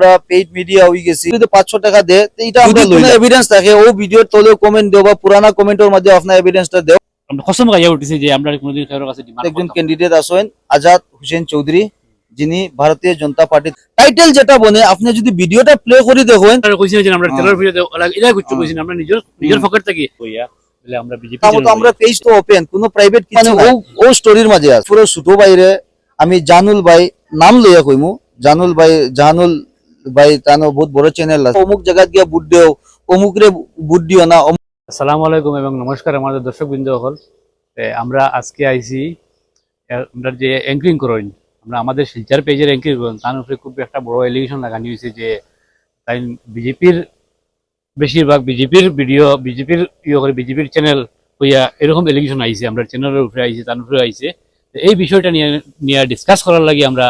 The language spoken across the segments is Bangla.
আমরা পেইড মিডিয়া হয়ে গেছি। যদি পাঁচশো টাকা দে এটা আমরা এভিডেন্স থাকে ও ভিডিওর তলেও কমেন্ট দেও বা পুরানা কমেন্টের মধ্যে আপনার এভিডেন্সটা দেও। আমরা কসম গাইয়া উঠেছি যে আমরা কোনোদিন কারোর কাছে ডিমান্ড একজন ক্যান্ডিডেট আছেন আজাদ হোসেন চৌধুরী যিনি ভারতীয় জনতা পার্টির টাইটেল যেটা বনে আপনি যদি ভিডিওটা প্লে করে দেখেন আমরা কইছি যে আমরা হ্যাঁ। এটা কিছু হ্যাঁ। কইছি আমরা নিজের নিজের পকেট থেকে। কইয়া আমরা বিজেপি আমরা পেজ তো ওপেন কোনো প্রাইভেট মানে ও ও স্টোরির মাঝে আছে। পুরো ছোট বাইরে আমি জানুল ভাই নাম লইয়া কইমু জানুল ভাই জানুল ভাই, তানো বহুত বড় চ্যানেল আছে। অমুক জায়গা গিয়া বুট দেও অমুক রে বুট দিও না আসসালামু আলাইকুম এবং নমস্কার আমাদের দর্শক বৃন্দ হল আমরা আজকে আইছি আমরা যে অ্যাঙ্কিং করেন আমরা আমাদের শিলচার পেজের অ্যাঙ্কিং করেন তার উপরে খুব একটা বড় এলিগেশন লাগানি হয়েছে যে, তাই বিজেপির বেশিরভাগ বিজেপির ভিডিও বিজেপির ইয়ে করে বিজেপির চ্যানেল হইয়া এরকম এলিগেশন আইছে, আমরা চ্যানেলের উপরে আইছে, তার উপরে আইছে। এই বিষয়টা নিয়ে নিয়ে ডিসকাস করার লাগে আমরা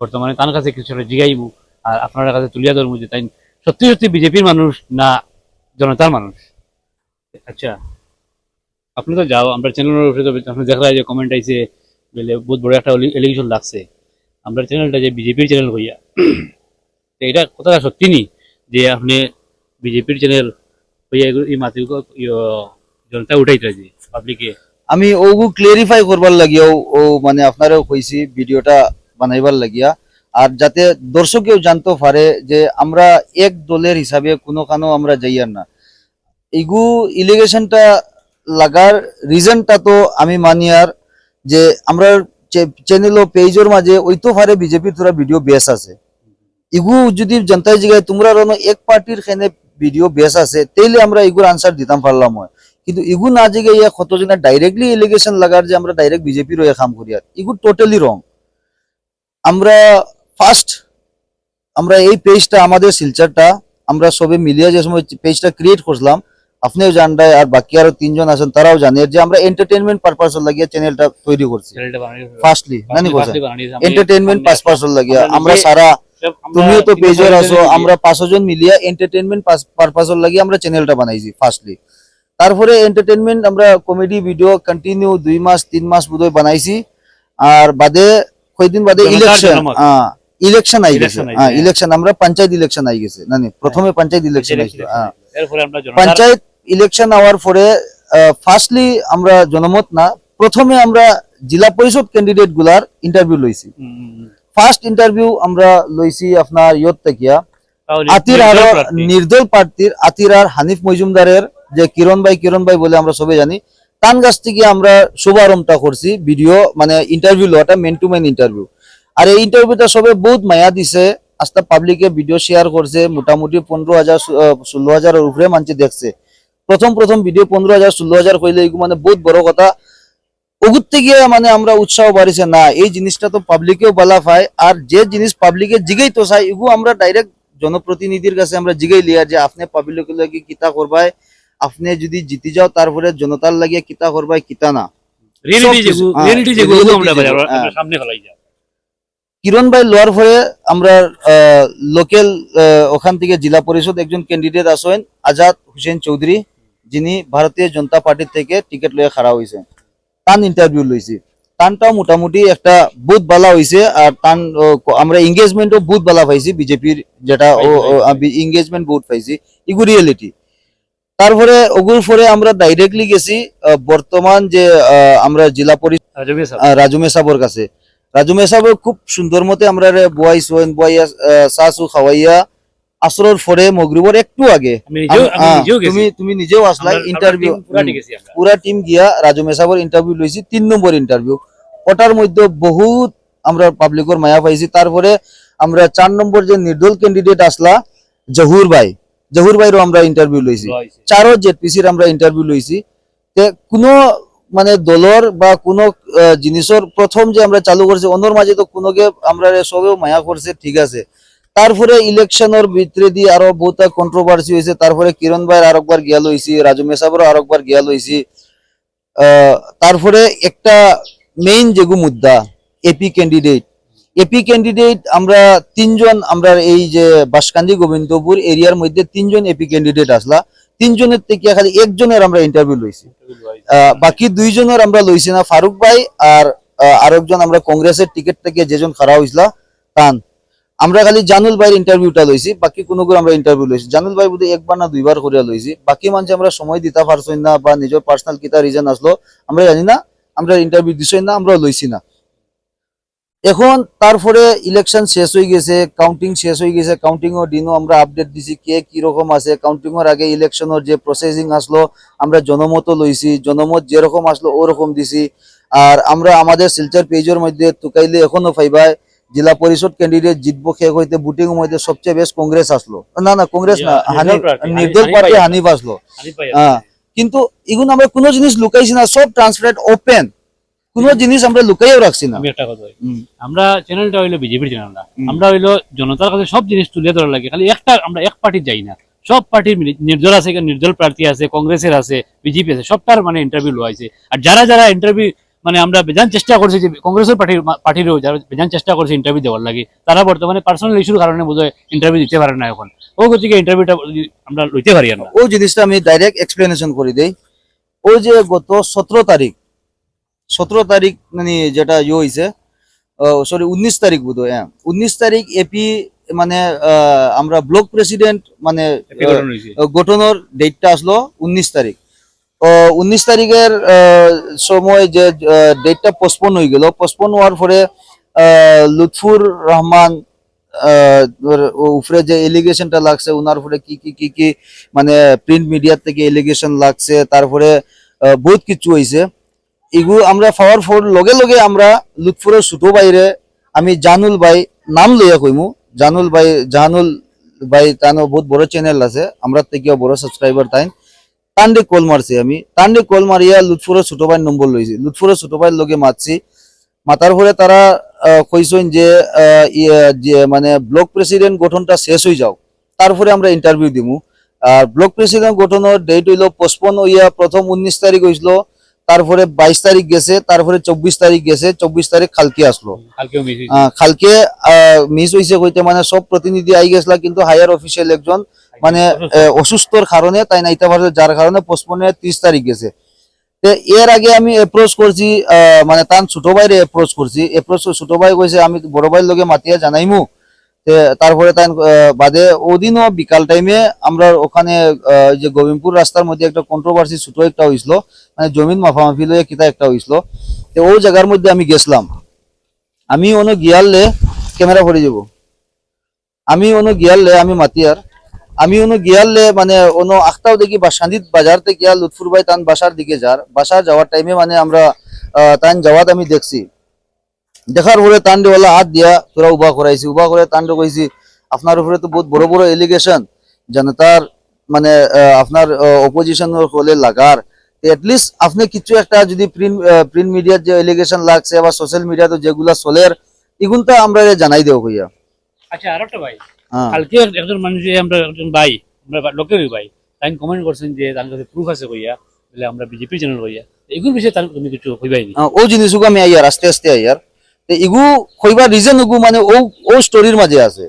বর্তমানে তার কাছে কিছু জিগাইবো। আর আপনার কাছে তুলিয়া ধরবো যে তাই সত্যি সত্যি বিজেপির মানুষ না জনতার মানুষ। আচ্ছা। আপনি তো যাও আমরা চ্যানেলের উপরে তো আপনি দেখা যে কমেন্ট আইছে বলে বহুত বড় একটা এলিগেশন লাগছে। আমরা চ্যানেলটা যে বিজেপির চ্যানেল হইয়া তো এটা কথাটা সত্যি নি? যে আপনি বিজেপির চ্যানেল হইয়া এই মাতি জনতা উঠাইতে যে পাবলিকে আমি ওগু ক্লিয়ারিফাই করবার লাগিয়া ও মানে আপনারও কইছি ভিডিওটা বানাইবার লাগিয়া। আর যাতে দর্শকেও জানতে পারে যে আমরা এক দলের হিসাবে কোনো কানো আমরা যাইয়ার না। ইগু ইলিগেশনটা লাগার রিজনটা তো আমি মানি আর যে আমরা চ্যানেল ও পেজের মাঝে ওইতো পারে বিজেপির তোরা ভিডিও বেস আছে। ইগু যদি জনতাই জায়গায় তোমরা রনো এক পার্টির খেনে ভিডিও বেস আছে, তাইলে আমরা ইগুর আনসার দিতাম পারলাম হয়। কিন্তু ইগু না জেগে ইয়া কতজনে ডাইরেক্টলি এলিগেশন লাগার যে আমরা ডাইরেক্ট বিজেপির হয়ে কাম করি আর। ইগু টোটালি রং আমরা ফার্স্ট আমরা এই পেজটা আমাদের শিলচারটা আমরা সবে মিলিয়ে যে সময় পেজটা ক্রিয়েট করলাম আপনিও জানডায় আর বাকি আরও তিনজন আছেন তারাও জানে যে আমরা এন্টারটেনমেন্ট পারপাস লাগিয়ে চ্যানেলটা তৈরি করছি। ফার্স্টলি নানি কথা বানাই এন্টারটেনমেন্ট পারপাস লাগিয়ে আমরা সারা তুমিও তো পেজের আছো আমরা আমরা পাঁচজন মিলিয়া এন্টারটেনমেন্ট পারপাসের লাগি আমরা চ্যানেলটা বানাইছি ফার্স্টলি তারপরে এন্টারটেনমেন্ট আমরা কমেডি ভিডিও কন্টিনিউ দুই মাস তিন মাস বোধহয় বানাইছি আর বাদে কয়দিন বাদে ইলেকশন জনমত। ইলেকশন আই গেছে। হ্যাঁ ইলেকশন আমরা পঞ্চায়েত ইলেকশন আই গেছে। না নি, প্রথমে পঞ্চায়েত ইলেকশন আইছিল হ্যাঁ। পঞ্চায়েত ইলেকশন হওয়ার পরে ফার্স্টলি আমরা জনমত না প্রথমে আমরা জেলা পরিষদ ক্যান্ডিডেটগুলার ইন্টারভিউ লইছি। ফার্স্ট ইন্টারভিউ আমরা লইছি আপনার ইয়ত তেকিয়া তাহলে আতির আর নির্দল প্রার্থী। নির্দল প্রার্থীর আতির আর হানিফ মজুমদারের যে কিরণ ভাই কিরণ ভাই বলে আমরা সবাই জানি তান কাছ থেকে আমরা শুভারম্ভটা করছি ভিডিও মানে ইন্টারভিউ লওয়াটা মেন টু মেন ইন্টারভিউ আর এই ইন্টারভিউটা সবে বহুত মায়া দিছে। আস্তে পাবলিকে ভিডিও শেয়ার করছে মোটামুটি পনেরো হাজার ষোলো হাজারের উপরে মানুষ দেখছে। প্রথম প্রথম ভিডিও পনেরো হাজার ষোলো হাজার কইলে এগুলো মানে বহুত বড় কথা। ওগুতে গিয়ে মানে আমরা উৎসাহ বাড়িছে না এই জিনিসটা তো পাবলিকেও বলা পায় আর যে জিনিস পাবলিকে জিগেই তো চাই এগু আমরা ডাইরেক্ট জনপ্রতিনিধির কাছে আমরা জিগাই লিয়া যে আপনি পাবলিকের লাগে কিতা করবাই আপনি যদি জিতে যাও তারপরে জনতার লাগিয়ে কিতা করবাই কিতা না? রিয়েলিটি যেগুলো হ্যাঁ, আমরা হ্যাঁ। সামনে ফেলাই যাও কিরণ ভাই লোয়ার পরে আমরা লোকাল ওখান থেকে জেলা পরিষদ একজন ক্যান্ডিডেট আসেন আজাদ হোসেন চৌধুরী যিনি ভারতীয় জনতা পার্টির থেকে টিকিট লয়ে খাড়া হয়েছে তান ইন্টারভিউ লইছি। তানটাও মোটামুটি একটা বুথ বালা হয়েছে আর তান আমরা এঙ্গেজমেন্টও বুথ বালা পাইছি বিজেপির যেটা এঙ্গেজমেন্ট বুথ পাইছি ইগু রিয়েলিটি তারপরে ওগুর পরে আমরা ডাইরেক্টলি গেছি বর্তমান যে আমরা জেলা পরিষদ রাজবি সাহেব। আহ, রাজু মেসাবর কাছে। রাজু মেসাবর খুব সুন্দর মতে আমরা রে বুয়াইছেন বুয়াইয়া সাসু খাওয়াইয়া আসরর পরে মগরিবর একটু আগে। তুমি তুমি নিজেও আসলা আমরা- আমরা ইন্টারভিউ পুরা টিম গিয়া রাজু মেসাবর ইন্টারভিউ লইছি তিন নম্বর ইন্টারভিউ ওটার মধ্যে বহুত আমরা পাবলিকর মায়া পাইছি। তারপরে আমরা চার নম্বর যে নির্দল ক্যান্ডিডেট আসলা জহুর ভাই। জহুর ভাইরও আমরা ইন্টারভিউ লইছি। চারো জেডপিসির আমরা ইন্টারভিউ লইছি। তে কোনো মানে দলর বা কোনো জিনিসের প্রথম যে আমরা চালু করছি, অন্যর মাঝে তো কোনোকে আমরা সবেও মায়া করছে, ঠিক আছে। তারপরে ইলেকশনের ভিতরে দিয়ে আরও বহুত কন্ট্রোভার্সি হয়েছে, তারপরে কিরণ ভাইয়ের আরেকবার গিয়া লইছি রাজু মেসাবরও আরেকবার গিয়া লইছি তারপরে একটা মেইন যেগু মুদ্দা এপি ক্যান্ডিডেট এপি ক্যান্ডিডেট আমরা তিনজন, আমরা এই যে বাসকান্দি গোবিন্দপুর এরিয়ার মধ্যে তিনজন এপি ক্যান্ডিডেট আসলা। তিনজনের থেকে খালি একজনের আমরা ইন্টারভিউ লইছি। বাকি দুইজনের আমরা লইছি না। ফারুক ভাই আর আরেকজন আমরা কংগ্রেসের টিকিট থেকে যেজন খারাপ হয়েছিল তান। আমরা খালি জানুল ভাইয়ের ইন্টারভিউটা লইছি, বাকি কোনো করে আমরা ইন্টারভিউ লইছি। জানুল ভাই বুধ একবার না দুইবার করিয়া লইছি। বাকি মানুষ আমরা সময় দিতে পারছই না বা নিজের পার্সোনাল কিতা রিজন আসলো, আমরা জানি না, আমরা ইন্টারভিউ দিছই না আমরা লইছি না। এখন তারপরে ইলেকশন শেষ হয়ে গেছে কাউন্টিং শেষ হয়ে গেছে কাউন্টিং এর দিনও আমরা আপডেট দিছি কে কি রকম আছে। কাউন্টিং এর আগে ইলেকশনের যে প্রসেসিং আসলো আমরা জনমত লইছি জনমত যেরকম আসলো ওরকম দিছি। আর আমরা আমাদের শিলচর পেজের মধ্যে তুকাইলে এখনও পাইবাই জেলা পরিষদ ক্যান্ডিডেট জিতবো শেষ হইতে বুটিং এর মধ্যে সবচেয়ে বেশ কংগ্রেস আসলো। না না কংগ্রেস না হানিফ নির্দল পার্টি। হানিফ আসলো। হ্যাঁ কিন্তু এগুলো আমরা কোনো জিনিস লুকাইছি না সব ট্রান্সপারেন্ট ওপেন কোনো জিনিস আমরা লুকাইও রাখছি না। আমি একটা কথা আমরা চ্যানেলটা হইল বিজেপির চ্যানেল না। আমরা হইল জনতার কাছে সব জিনিস তুলে ধরা লাগে। খালি একটা আমরা এক পার্টির যাই না। সব পার্টির নির্দল আছে নির্দল প্রার্থী আছে কংগ্রেসের আছে বিজেপি আছে সবটার মানে ইন্টারভিউ লওয়া হয়েছে। আর যারা যারা ইন্টারভিউ মানে আমরা বেজান চেষ্টা করছি যে কংগ্রেসের পার্টির পার্টিরও যারা বেজান চেষ্টা করছে ইন্টারভিউ দেওয়ার লাগে তারা বর্তমানে পার্সোনাল ইস্যুর কারণে বোধহয় ইন্টারভিউ দিতে পারে না এখন। ও গতিকে ইন্টারভিউটা আমরা লইতে পারি না ও জিনিসটা আমি ডাইরেক্ট এক্সপ্লেনেশন করে দেই। ওই যে গত সতেরো তারিখ সতেরো তারিখ মানে যেটা ইয়ে হয়েছে সরি উনিশ তারিখ বোধ হয়। উনিশ তারিখ এপি মানে আমরা ব্লক প্রেসিডেন্ট মানে গঠনের ডেটটা আসলো উনিশ তারিখ। উনিশ তারিখের সময় যে ডেটটা পোস্টপোন হয়ে গেল। পোস্টপোন হওয়ার পরে আহ, লুৎফুর রহমান উপরে যে এলিগেশনটা লাগছে ওনার উপরে কি কি কি কি মানে প্রিন্ট মিডিয়া থেকে এলিগেশন লাগছে তারপরে বহুত কিছু হয়েছে এগুলো আমরা পাওয়ার ফোর লগে লগে আমরা লুৎফুরের ছোট বাইরে আমি জানুল ভাই নাম লইয়া কইমু। জানুল ভাই জানুল ভাই তানো বহুত বড় চ্যানেল আছে। আমরা থেকেও বড় সাবস্ক্রাইবার তাই তান্ডে কল মারছি আমি। তান্ডে কল মারিয়া লুৎফুরের ছোট ভাইয়ের নম্বর লইছি। লুৎফুরের ছোট ভাইয়ের লগে মারছি। মাতার পরে তারা কইছেন যে মানে ব্লক প্রেসিডেন্ট গঠনটা শেষ হয়ে যাও। তারপরে আমরা ইন্টারভিউ দিমু। আর ব্লক প্রেসিডেন্ট গঠনের ডেট হইল পোস্টপোন হইয়া প্রথম উনিশ তারিখ হইছিল তারপরে বাইশ তারিখ গেছে তারপরে চব্বিশ তারিখ গেছে চব্বিশ তারিখ খালকে আসলো। খালকে মিস হয়েছে। কইতে মানে সব প্রতিনিধি আই গেছলা কিন্তু হায়ার অফিসিয়াল একজন মানে অসুস্থর কারণে তাই নাইতে পারছে যার কারণে পোস্টপোনে ত্রিশ তারিখ গেছে। তে এর আগে আমি অ্যাপ্রোচ করছি আহ, মানে তার ছোট ভাইরে অ্যাপ্রোচ করছি। অ্যাপ্রোচ ছোট ভাই কইছে আমি বড় ভাইয়ের লগে মাতিয়া জানাইমু। তারপরে তাই বাদে ওদিনও বিকাল টাইমে আমরা ওখানে যে গোবিন্দপুর রাস্তার মধ্যে একটা কন্ট্রোভার্সি ছোট একটা হইছিল মানে জমিন মাফামাফি লইয়া কিতা একটা হইছিল তো ওই জায়গার মধ্যে আমি গেছিলাম। আমি অনু গিয়ালে ক্যামেরা ভরে যাব। আমি অনু গিয়ালে আমি মাতিয়ার, আমি অনু গিয়ালে মানে অনু আখটাও দেখি বা সান্দিত বাজার থেকে লুৎফুর ভাই তান বাসার দিকে যার, বাসার যাওয়ার টাইমে মানে আমরা তান যাওয়াত আমি দেখছি। দেখার পরে তান্ডেওয়ালা হাত দিয়া তোরা উবা করাইছি উবা করে তান্ড কইছি আপনার উপরে তো বহুত বড় বড় এলিগেশন জনতার মানে আপনার অপোজিশনের হলে লাগার। এটলিস্ট আপনি কিছু একটা যদি প্রিন্ট প্রিন্ট মিডিয়ার যে এলিগেশন লাগছে বা সোশ্যাল মিডিয়াতে যেগুলা চলের এগুনটা আমরা জানাই দেব কইয়া। আচ্ছা আর একটা ভাই। হ্যাঁ। কালকে একজন মানুষ আমরা একজন ভাই আমরা লোকের ভাই তাই কমেন্ট করছেন যে তার কাছে প্রুফ আছে কইয়া বলে আমরা বিজেপি চ্যানেল কইয়া। এগুলো বিষয়ে তার তুমি কিছু কইবাই ও জিনিসগুলো আমি আইয়ার আস্তে আস্তে আইয়ার। ইগু কইবার রিজন উগু মানে ও ও স্টোরির মাঝে আছে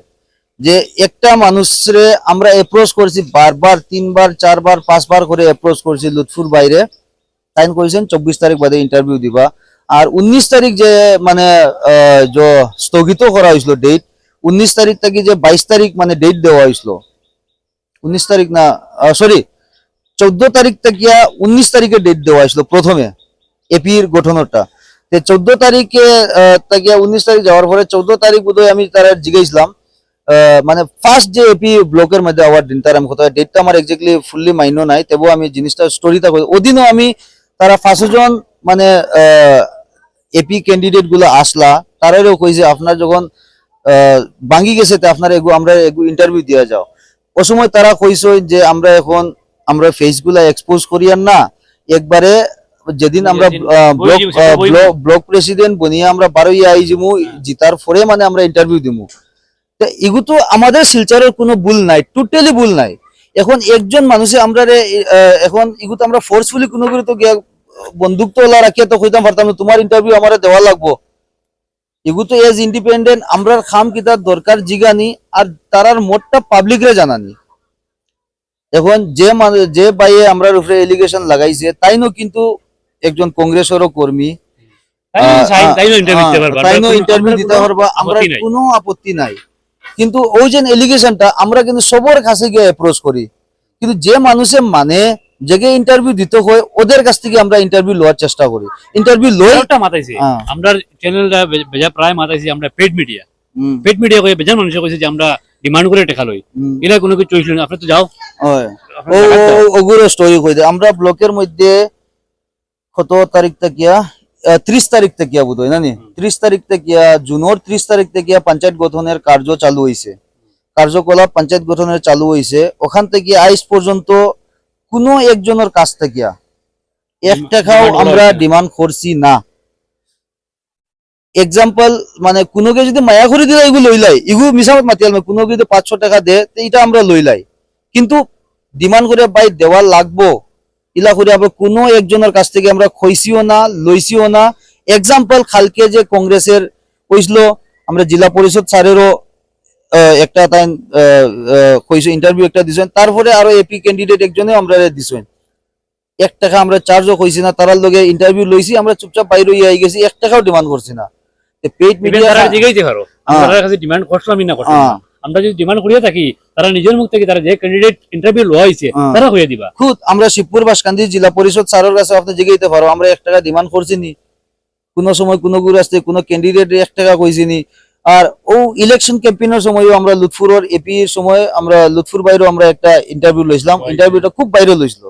যে একটা মানুষরে আমরা অ্যাপ্রোচ করছি বারবার, তিনবার, চারবার, পাঁচবার করে অ্যাপ্রোচ করছি লুৎফুর বাইরে। তাই কইছেন, চব্বিশ তারিখ বাদে ইন্টারভিউ দিবা। আর উনিশ তারিখ যে মানে স্থগিত করা হয়েছিল ডেট উনিশ তারিখ থেকে যে বাইশ তারিখ মানে ডেট দেওয়া হয়েছিল উনিশ তারিখ না সরি চোদ্দ তারিখ থেকে উনিশ তারিখে ডেট দেওয়া হয়েছিল প্রথমে। এপির গঠনটা। তে চোদ্দ তারিখে থেকে উনিশ তারিখ যাওয়ার পরে চোদ্দ তারিখ বোধহয় আমি তারা আহ, মানে ফার্স্ট যে এপি ব্লকের মধ্যে আওয়ার দিন তার আমি কোথায় ডেটটা আমার এক্স্যাক্টলি ফুললি মাইন্ড নাই তবুও আমি জিনিসটা স্টোরিটা ওদিনও আমি তারা পাঁচজন মানে এপি ক্যান্ডিডেটগুলো আসলা তারাও কইছে আপনার যখন ভাঙ্গি গেছে তে আপনার এগু আমরা এগু ইন্টারভিউ দিয়া যাও। ও সময় তারা কইছে যে আমরা এখন আমরা ফেসগুলা এক্সপোজ করিয়ার না একবারে যেদিন আমরা ব্লক। ব্লক প্রেসিডেন্ট বনিয়া আমরা বারোই আই জিমু জিতার পরে মানে আমরা ইন্টারভিউ দিমু। তো এগু তো আমাদের শিলচরের কোনো ভুল নাই টোটালি ভুল নাই। এখন একজন মানুষে আমরা এখন এগু তো আমরা ফোর্সফুলি কোনো করে তো গিয়া বন্দুক তো ওলা রাখিয়া তো কইতাম পারতাম তোমার ইন্টারভিউ আমার দেওয়া লাগবো। এগু তো এজ ইন্ডিপেন্ডেন্ট আমরা খাম কিতার দরকার জিগানি আর তারার মোটটা পাবলিক রে জানানি এখন যে মানু- যে বাইয়ে আমরা উপরে এলিগেশন লাগাইছে তাইনো কিন্তু একজন কংগ্রেসেরও কর্মী। ইন্টারভিউ দিতে আমরা কোনো- দিতে পারবা আমরা আপত্তি নাই। কোনো আপত্তি নাই। কিন্তু ওই যে এলিগেশনটা আমরা কিন্তু সবার কাছে গিয়ে অ্যাপ্রোচ করি। কিন্তু যে মানুষে মানে যেকে ইন্টারভিউ দিতে হয় ওদের কাছ থেকে আমরা ইন্টারভিউ লওয়ার চেষ্টা করি। ইন্টারভিউ একটা মাথাইছি। আমরা চ্যানেলটা বেজা প্রায় মাথাইছি আমরা পেড মিডিয়া পেড মিডিয়া কয়ে বেজান মানুষে কইছে যে আমরা ডিমান্ড করে টাকা লই। এরা কোনো কিছু চইছিল না। আপনি তো যাও। ওগুলো স্টোরি কই দে। আমরা ব্লকের মধ্যে কত তারিখ থেকে ত্রিশ তারিখ থেকে বোধ হয় না নি? ত্রিশ তারিখ থেকে জুনের ত্রিশ তারিখ থেকে পঞ্চায়েত গঠনের কার্য চালু হয়েছে কার্যকলাপ পঞ্চায়েত গঠনের চালু হয়েছে ওখান থেকে আইস পর্যন্ত কোনো একজনের কাছ থেকে এক টাকাও আমরা ডিমান্ড করছি না। এক্সাম্পল মানে কোনোকে যদি মায়া করে দিলে এগুলো লইলাই এগুলো মিশামত মাতি আলমে কোনো যদি পাঁচশো টাকা দে তো এটা আমরা লইলাই কিন্তু ডিমান্ড করে বাই দেওয়া লাগবো। ইলা করে আবার কোনো একজনের কাছ থেকে আমরা খইছিও না লইছিও না। এক্সাম্পল খালকে যে কংগ্রেসের কইছিল আমরা জেলা পরিষদ স্যারেরও একটা তাই কইছে ইন্টারভিউ একটা দিছেন। তারপরে আরও এপি ক্যান্ডিডেট একজনে আমরা দিছেন। এক টাকা আমরা চার্জও কইছি না তারার লগে ইন্টারভিউ লইছি আমরা চুপচাপ বাইরে আই গেছি এক টাকাও ডিমান্ড করছি না। পেইড মিডিয়া জিগাইতে পারো হ্যাঁ। কাছে ডিমান্ড করছিলাম না হ্যাঁ। আমরা যদি ডিমান্ড করিয়া থাকি তারা নিজের মুখ থেকে তারা যে ক্যান্ডিডেট ইন্টারভিউ লওয়া হয়েছে হ্যাঁ। তারা হয়ে দিবা। খুদ আমরা শিবপুর বাসকান্দি জেলা পরিষদ স্যারের কাছে আপনি জিগাইতে পারো আমরা এক টাকা ডিমান্ড করছি নি। কোনো সময় কোনো গুরু আসতে কোনো ক্যান্ডিডেট এক টাকা কইছি নি। আর ও ইলেকশন ক্যাম্পেইনের সময়ও আমরা লুৎফুরের এপি এর সময় আমরা লুৎফুর বাইরেও আমরা একটা ইন্টারভিউ লইছিলাম। ইন্টারভিউটা খুব বাইরে লইছিল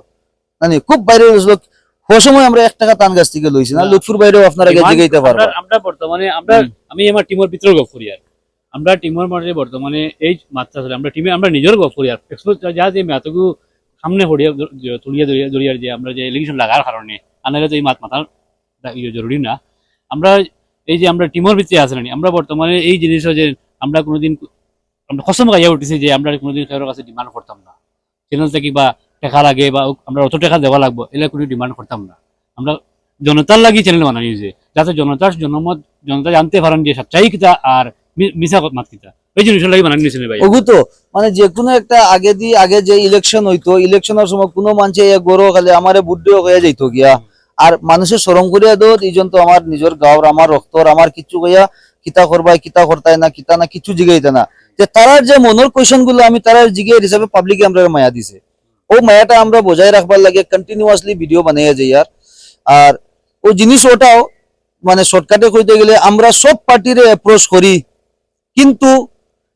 মানে খুব বাইরে লইছিল ও সময় আমরা এক টাকা তান গাছ থেকে লইছি না। লুৎফুর বাইরেও আপনারা Demand- জিগাইতে পারব। আমরা- আমরা বর্তমানে আমরা আমি আমার টিমের ভিতরে গপ করি আর আমরা টিমের মাঝে বর্তমানে এই মাত্রা ধরে আমরা টিমে আমরা নিজের গপ করি আর এক্সপোজ যা যে মেয়াতকু সামনে হড়িয়া তুলিয়া যে আমরা যে এলিগেশন লাগার কারণে আনালে তো এই মাত মাথা ইয়ে জরুরি না। আমরা এই যে আমরা টিমের ভিতরে আসলেন আমরা বর্তমানে এই জিনিস যে আমরা কোনোদিন আমরা কসম গাইয়া উঠেছি যে আমরা কোনোদিন কারোর কাছে ডিমান্ড করতাম না। চ্যানেল থেকে বা টাকা লাগে বা আমরা অত টাকা দেওয়া লাগবো এগুলো কোনো ডিমান্ড করতাম না। আমরা জনতার লাগি চ্যানেল বানানি হয়েছে যাতে জনতার জনমত জনতা জানতে পারেন যে সচ্চাই আর মিছা এই ভাই। মানে যে কোনো একটা আগে আগে যে ইলেকশন হইতো ইলেকশনের সময় কোনো মানুষে গরো আমারে হয়ে যাইতো গিয়া। আর মানুষের করিয়া তো আমার নিজের গাঁর আমার রক্তর আমার কইয়া, কিতা করবাই কিতা করতাই না, কিতা না, কিছু জিগাইতে না। যে তারার যে মনের কোয়েশনগুলো আমি তারার জিগে হিসাবে পাবলিকে আমরা মায়া দিছে। ও মায়াটা আমরা বজায় রাখবার লাগে কন্টিনিউয়াসলি ভিডিও বানাইয়া যাই আর আর ও জিনিস ওটাও মানে শর্টকাটে কইতে গেলে, আমরা সব পার্টিরে অ্যাপ্রোচ করি। কিন্তু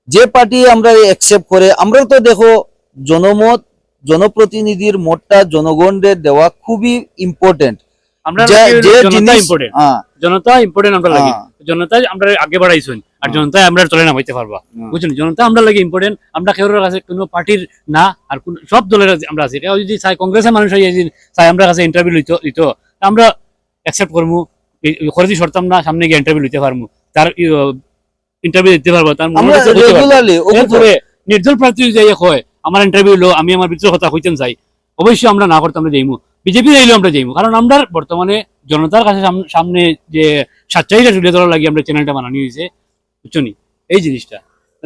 যে পার্টি আমরা অ্যাকসেপ্ট করে আমরা তো দেখো জনমত জনপ্রতিনিধির মতটা জনগণদের দেওয়া খুবই ইম্পর্টেন্ট আমরা যে লাগি জিনিস হ্যাঁ, জনতা ইম্পর্টেন্ট আমরা লাগি হ্যাঁ। জনতা আমরা আগে বাড়াইছেন আর হ্যাঁ। জনতা আমরা চলে নামাইতে পারবা। বুঝছেন? জনতা আমরা লাগি ইম্পর্টেন্ট আমরা কেউ কাছে কোনো পার্টির না আর কোন সব দলের আমরা আছি। কেউ যদি চাই কংগ্রেসের মানুষ যদি চাই আমরা কাছে ইন্টারভিউ আমরা অ্যাকসেপ্ট করব খরচি সরতাম না সামনে গিয়ে ইন্টারভিউ লইতে পারব তার ইন্টারভিউ দিতে পারব তার। এরপরে নির্দল প্রার্থী যাই হয় আমার ইন্টারভিউ লো আমি আমার ভিতরে কথা হইতেন চাই অবশ্যই আমরা না করতে আমরা যাইমু। বিজেপি যাইলেও আমরা যাইমু। কারণ আমরা বর্তমানে জনতার কাছে সামনে যে সাচ্চাইটা তুলে ধরার লাগে আমরা চ্যানেলটা বানানি হয়েছে বুঝছ নি? এই জিনিসটা।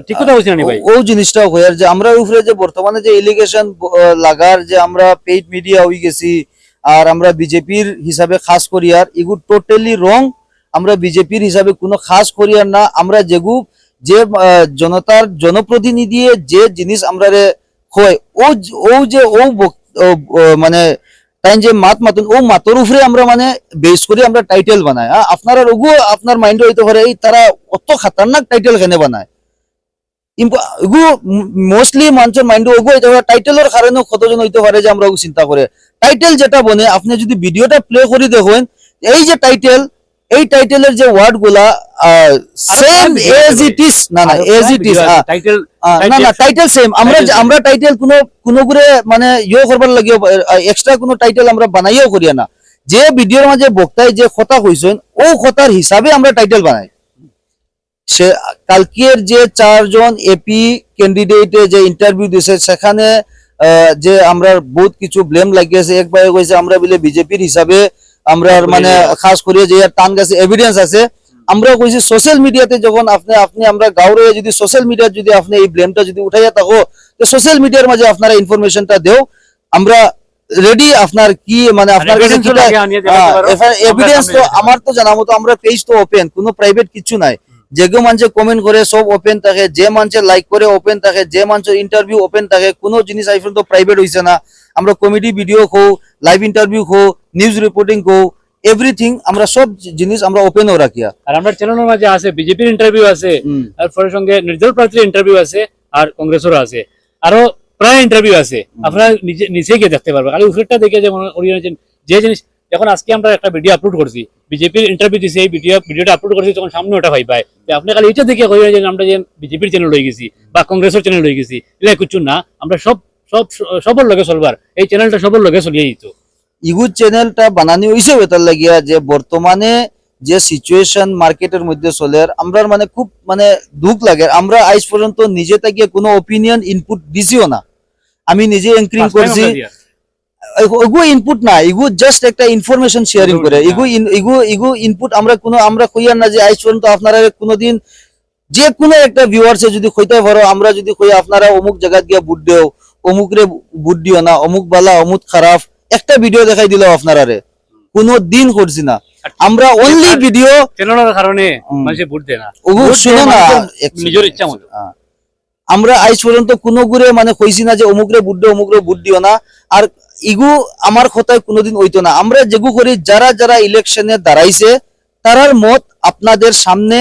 ঠিক কথা বলছি না ভাই? ও জিনিসটাও হয় যে আমরা উপরে যে বর্তমানে যে এলিগেশন লাগার যে আমরা পেইড মিডিয়া হয়ে গেছি আর আমরা বিজেপির হিসাবে খাস করি আর এগুলো টোটালি রং আমরা বিজেপির হিসাবে কোনো খাস করিয়ার না। আমরা যেগু যে জনতার জনপ্রতিনিধি যে জিনিস আমরা হয় ও ও যে, ও মানে যে মাত মাতুন, ও মাতর উপরে আমরা মানে বেস করে, আমরা টাইটেল বানাই। হ্যাঁ? আপনারা ওগু আপনার মাইন্ডে হইতে পারে, এই তারা অত খাতারনাক টাইটেল কেনে বানায়। মোস্টলি মানুষের মাইন্ডে ওগু হইতে পারে টাইটেলের কারণে কতজন হইতে পারে যে আমরা চিন্তা করে। টাইটেল যেটা বনে, আপনি যদি ভিডিওটা প্লে করে দেখেন, এই যে টাইটেল এই টাইটেলের যে ওয়ার্ডগুলা সেম এজ ইট ইস না না এজ ইট ইস টাইটেল না না টাইটেল সেম আমরা আমরা টাইটেল কোনো কোনো করে মানে ইয়ে করবার লাগে এক্সট্রা কোনো টাইটেল আমরা বানাইও করিয়া না। যে ভিডিওর মাঝে বক্তায় যে কথা কইছেন ও কথার হিসাবে আমরা টাইটেল বানাই। সে কালকের যে চারজন এপি ক্যান্ডিডেটে যে ইন্টারভিউ দিছে সেখানে আহ, যে আমরা বহুত কিছু ব্লেম লাগিয়েছে একবার কইছে আমরা বলে বিজেপির হিসাবে আমরা মানে খাস করিয়ে যে টান গেছে এভিডেন্স আছে। আমরা কইছি সোশ্যাল মিডিয়াতে যখন আপনি আপনি আমরা গাঁওরে যদি সোশ্যাল মিডিয়ার যদি আপনি এই ব্লেমটা যদি উঠাইয়া থাকো তো সোশ্যাল মিডিয়ার মাঝে আপনারা ইনফরমেশনটা দেও। আমরা রেডি আপনার কি মানে আপনার কাছে পারো। আমরা এভিডেন্স তো। আমার তো জানা মতো আমরা পেজ তো ওপেন কোনো প্রাইভেট কিছু নাই। যে কেউ মানুষ কমেন্ট করে সব ওপেন থাকে। যে মানুষের লাইক করে ওপেন থাকে। যে মানুষের ইন্টারভিউ ওপেন থাকে কোনো জিনিস আই পর্যন্ত প্রাইভেট হইছে না। আমরা কমেডি ভিডিও খো লাইভ ইন্টারভিউ খো নিউজ রিপোর্টিং খো এভরিথিং আমরা সব জিনিস আমরা ওপেনও রাখিয়া আর আমরা চ্যানেলের মাঝে আছে বিজেপির ইন্টারভিউ আছে আর ফলের সঙ্গে নির্দল প্রার্থীর ইন্টারভিউ আছে আর কংগ্রেসেরও আছে। আরও প্রায় ইন্টারভিউ আছে। আপনারা নিজে নিচে গিয়ে দেখতে পারবেন। খালি উপরেরটা দেখে যেমন ওরিয়েন্টেশন যে জিনিস যখন আজকে আমরা একটা ভিডিও আপলোড করছি বিজেপির ইন্টারভিউ দিছে এই ভিডিও ভিডিওটা আপলোড করছি তখন সামনে ওটা ভাই পায়। আপনি খালি এটা দেখে কই যে আমরা যে বিজেপির চ্যানেল হয়ে গেছি বা কংগ্রেসের চ্যানেল হয়ে গেছি। এটা কিছু না আমরা সব সব সবর লগে চলবার এই চ্যানেলটা সবর লগে চলিয়ে দিত ইগুড চ্যানেলটা বানানি হইছে বেতার লাগিয়া যে বর্তমানে যে সিচুয়েশন মার্কেটের মধ্যে চলে আমরার মানে খুব মানে দুঃখ লাগে। আমরা আজ পর্যন্ত নিজে থেকে কোনো ওপিনিয়ন ইনপুট দিছিও না। আমি নিজে এঙ্করিং করছি। এগু ইনপুট না এগু জাস্ট একটা ইনফরমেশন শেয়ারিং করে। এগু এগু এগু ইনপুট আমরা কোনো আমরা কইয়ার না যে আজ পর্যন্ত আপনারা কোনোদিন যে কোনো একটা ভিউয়ার্সে যদি কইতে পারো আমরা যদি কই আপনারা অমুক জায়গা গিয়া বুট দেও অমুক রে বুট দিও না অমুক বালা অমুক খারাপ একটা ভিডিও দেখাই দিল আপনারারে। কোনো দিন করছি না। আমরা অনলি ভিডিও চ্যানেলের কারণে। মানুষে ভোট দেয় না। ভোট শুনো না। নিজের ইচ্ছা মতো। হ্যাঁ। আমরা আজ পর্যন্ত কোনো গুরে মানে কইছি না যে অমুকরে বুট দিও অমুকরে বুট দিও না। আর ইগু আমার কথায় কোনোদিন হইতো না। আমরা যেগু করি যারা যারা ইলেকশনে দাঁড়াইছে তারার মত আপনাদের সামনে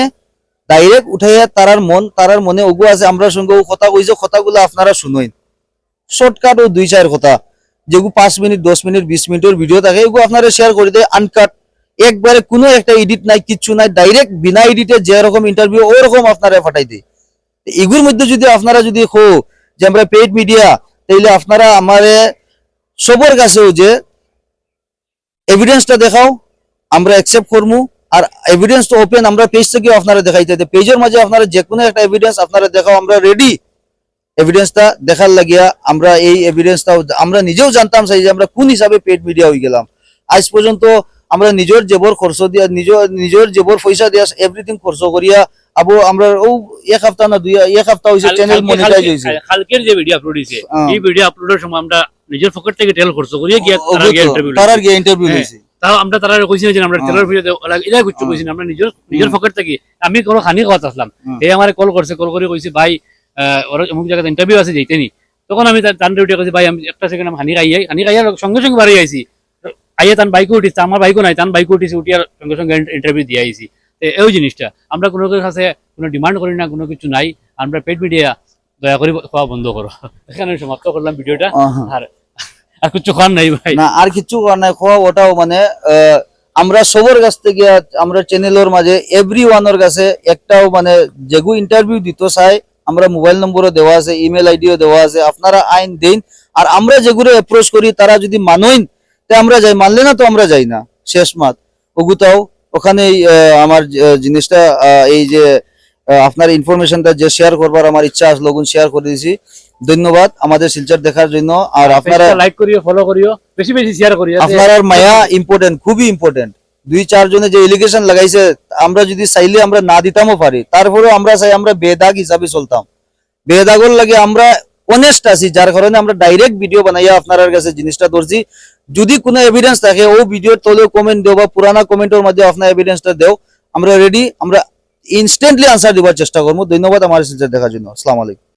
ডাইরেক্ট উঠাইয়া তারার মন তারার মনে ওগু আছে আমরা সঙ্গে ও কথা কইছে কথাগুলো আপনারা শুনোই শর্টকাট ও দুই চার কথা। যেগু পাঁচ মিনিট, দশ মিনিট, বিশ মিনিটের ভিডিও থাকে এগুলো আপনারা শেয়ার করে দেয় আনকাট একবারে কোনো একটা এডিট নাই, কিচ্ছু নাই ডাইরেক্ট বিনা এডিটে যে রকম ইন্টারভিউ ওরকম আপনারা ফাটাই দেয়। এগুলোর মধ্যে যদি আপনারা যদি হো, যে আমরা পেইড মিডিয়া তাইলে আপনারা আমারে সবার কাছেও যে এভিডেন্সটা দেখাও, আমরা অ্যাকসেপ্ট করব আর এভিডেন্স তো ওপেন আমরা পেজ থেকে আপনারা দেখাইতে পেজের মাঝে আপনারা যে কোনো একটা এভিডেন্স আপনারা দেখাও, আমরা রেডি এভিডেন্সটা দেখার লাগিয়া আমরা এই এভিডেন্সটা আমরা নিজেও জানতাম চাই যে আমরা কোন হিসাবে পেড মিডিয়া হয়ে গেলাম আজ পর্যন্ত আমরা নিজের জেবর খরচ দিয়া নিজের নিজের জেবর পয়সা দিয়া এভরিথিং খরচ করিয়া আবো আমরা ও এক সপ্তাহ না দুই এক সপ্তাহ হয়েছে চ্যানেল মনিটাইজ হয়েছে কালকের যে ভিডিও আপলোড হয়েছে হ্যাঁ। এই ভিডিও আপলোডের সময় আমরা নিজের পকেট থেকে তেল খরচ করিয়ে গিয়ে তারা ওগো ইন্টারভিউ তারার গিয়ে ইন্টারভিউ হ্যাঁ। হয়েছে তাও আমরা তারা কইছি যে আমরা হ্যাঁ। তেলের ভিডিও এটা কিছু হ্যাঁ। কইছি আমরা নিজের নিজের হুম। পকেট থেকে আমি কোনো খানি কথা আসলাম। এই আমার কল করছে কল করে কইছি ভাই ওরা অমুক জায়গাতে ইন্টারভিউ আছে যাইতে নি। তখন আমি তান উঠে কইছি ভাই আমি একটা সেকেন্ড আমি হানি খাইয়াই হানি খাইয়া সঙ্গে সঙ্গে বাড়ি আইছি। আইয়া তান বাইকে উঠিস আমার বাইকও নাই তান বাইকে উঠিছি উঠিয়ার সঙ্গে সঙ্গে ইন্টারভিউ দিয়ে আইছি। এই জিনিসটা। আমরা কোনো কাছে কোনো ডিমান্ড করি না কোনো কিছু নাই। আমরা পেড মিডিয়া দয়া করে খাওয়া বন্ধ করো। এখানে সমাপ্ত করলাম ভিডিওটা। আর আর কিছু খান নাই ভাই। না আর কিছু করার নাই খোয়া ওটাও মানে আমরা সবার কাছ থেকে আমরা চ্যানেলের মাঝে এভরি ওয়ানের কাছে একটাও মানে যেগু ইন্টারভিউ দিত চাই আমরা মোবাইল নম্বরও দেওয়া আছে ইমেল আইডিও দেওয়া আছে আপনারা আইন দিন। আর আমরা যেগুলো অ্যাপ্রোচ করি তারা যদি মানইন তে আমরা যাই মানলে না তো আমরা যাই না। শেষ মাত। ওগুতাও ওখানে আমার জিনিসটা এই যে আপনার ইনফরমেশনটা যে শেয়ার করবার আমার ইচ্ছা আসলো শেয়ার করে দিয়েছি ধন্যবাদ আমাদের শিলচর দেখার জন্য। আর আপনারা লাইক করিও ফলো করিও বেশি বেশি শেয়ার করিও। আপনার মায়া ইম্পর্টেন্ট খুবই ইম্পর্টেন্ট দুই চারজনে যে এলিগেশন লাগাইছে, আমরা যদি চাইলে আমরা না দিতামও পারি। তারপরেও আমরা চাই আমরা বেদাগ হিসাবে চলতাম। বেদাগর লাগে আমরা অনেস্ট আছি যার কারণে আমরা ডাইরেক্ট ভিডিও বানাইয়া আপনার কাছে জিনিসটা ধরছি। যদি কোনো এভিডেন্স থাকে, ও ভিডিওর তলে কমেন্ট দেও বা পুরানা কমেন্টের মধ্যে আপনার এভিডেন্সটা দেও, আমরা রেডি আমরা ইনস্ট্যান্টলি আনসার দেওয়ার চেষ্টা করব। ধন্যবাদ আমার দেখার জন্য। আসসালামু আলাইকুম।